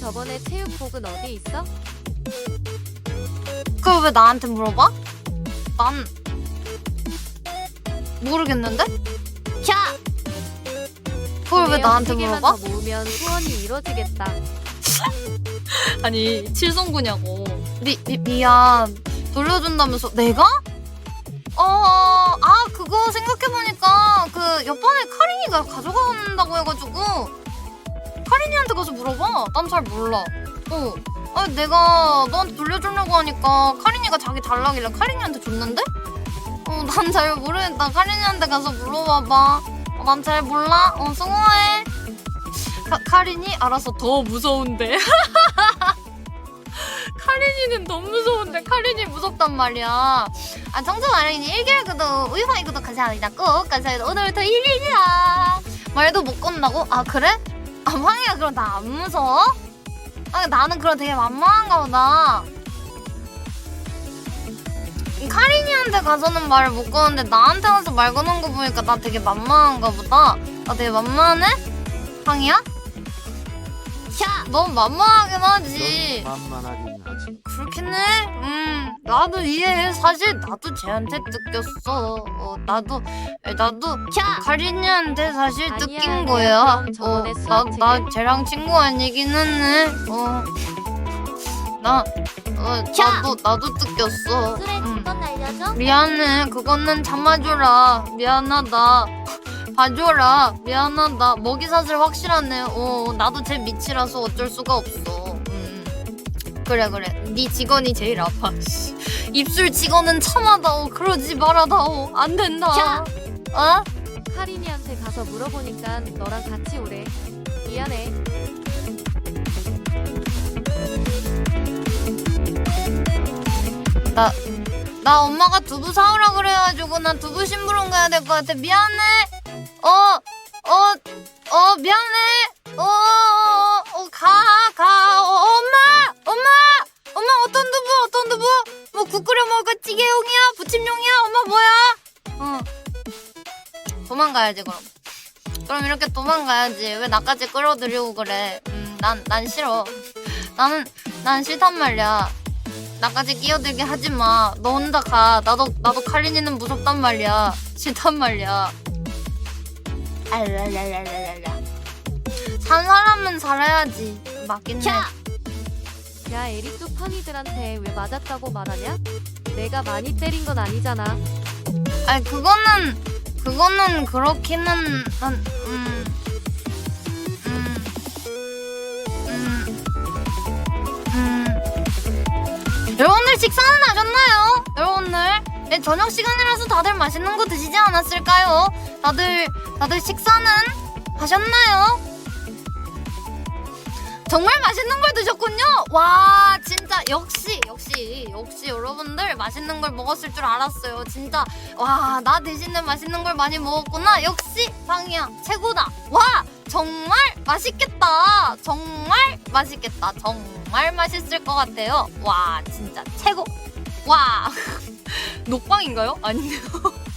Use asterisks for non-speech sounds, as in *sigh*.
저번에 체육복은 어디 있어? 그걸 왜 나한테 물어봐? 난 모르겠는데? 야! 그걸 왜 나한테 물어봐? 더 모으면 소원이 이루어지겠다. *laughs* 아니 칠성구냐고 미, 미, 미안 돌려준다면서 내가? 어, 아 그거 생각해보니까 그 옆반에 카린이가 가져간다고 해가지고 카린이한테 가서 물어봐. 난 잘 몰라. 어. 아, 내가 너한테 돌려주려고 하니까 카린이가 자기 달라길래 카린이한테 줬는데? 어 난 잘 모르겠다. 카린이한테 가서 물어봐봐. 어, 난 잘 몰라. 어 수고해. 카, 카린이? 알아서 더 무서운데. *laughs* 카린이는 너무 무서운데 카린이 무섭단 말이야. 아 청소 마련이 1개월 구독 우유파이 구독 감사합니다. 꼭 감사합니다. 오늘부터 1일이야. 말도 못 건다고? 아 그래? 아 황이야 그럼 나 안 무서워? 아 나는 그럼 되게 만만한가 보다 카린이한테 가서는 말을 못 거는데 나한테 가서 말 거는 거 보니까 나 되게 만만한가 보다 나 되게 만만해? 황이야? 야 너무 만만하긴 하지 만만하긴 하지. 그렇긴 해. 음, 나도 이해해. 사실 나도 쟤한테 뜯겼어. 어, 나도, 에, 나도 카린이한테 사실 아니야, 뜯긴 거야. 그럼 어, 저번에 나, 수학 나 쟤랑 친구 아니기는 해. 어, 나, 어, 나도, 나도 뜯겼어. 그래, 음. 미안해. 그거는 참아줘라. 미안하다. 봐줘라. 미안하다. 먹이 사슬 확실하네. 어, 나도 제 밑이라서 어쩔 수가 없어. 음. 그래 그래. 네 직원이 제일 아파. 씨. *laughs* 입술 직원은 참아다오. 그러지 말아다오. 안 된다. 야! 어? 카린이한테 가서 물어보니까 너랑 같이 오래. 미안해. 나, 나 엄마가 두부 사오라 그래가지고 난 두부 심부름 가야 될 것 같아. 미안해. 부침용이야? 엄마, 뭐야? 어. 도망가야지, 그럼. 그럼 이렇게 도망가야지. 왜 나까지 끌어들이고 그래? 음, 난, 난 싫어. 나는, 난 싫단 말이야. 나까지 끼어들게 하지 마. 너 혼자 가. 나도 나도 카린이는 무섭단 말이야. 싫단 말이야. 알랄랄랄랄랄라. 산 사람은 살아야지. 맞긴 해. 야, 에릭도 팡이들한테 왜 맞았다고 말하냐? 내가 많이 때린 건 아니잖아. 아니 그거는 그거는 그렇기는 한 음. 음. 음. 음. 여러분들 식사는 하셨나요? 여러분들 네, 저녁 시간이라서 다들 맛있는 거 드시지 않았을까요? 다들 다들 식사는 하셨나요? 정말 맛있는 걸 드셨군요. 와 진짜 역시 역시 역시 여러분들 맛있는 걸 먹었을 줄 알았어요. 진짜 와 나 대신에 맛있는 걸 많이 먹었구나. 역시 방이야 최고다. 와 정말 맛있겠다. 정말 맛있겠다. 정말 맛있을 것 같아요. 와 진짜 최고. 와 *laughs* 녹방인가요? 아니네요. *laughs*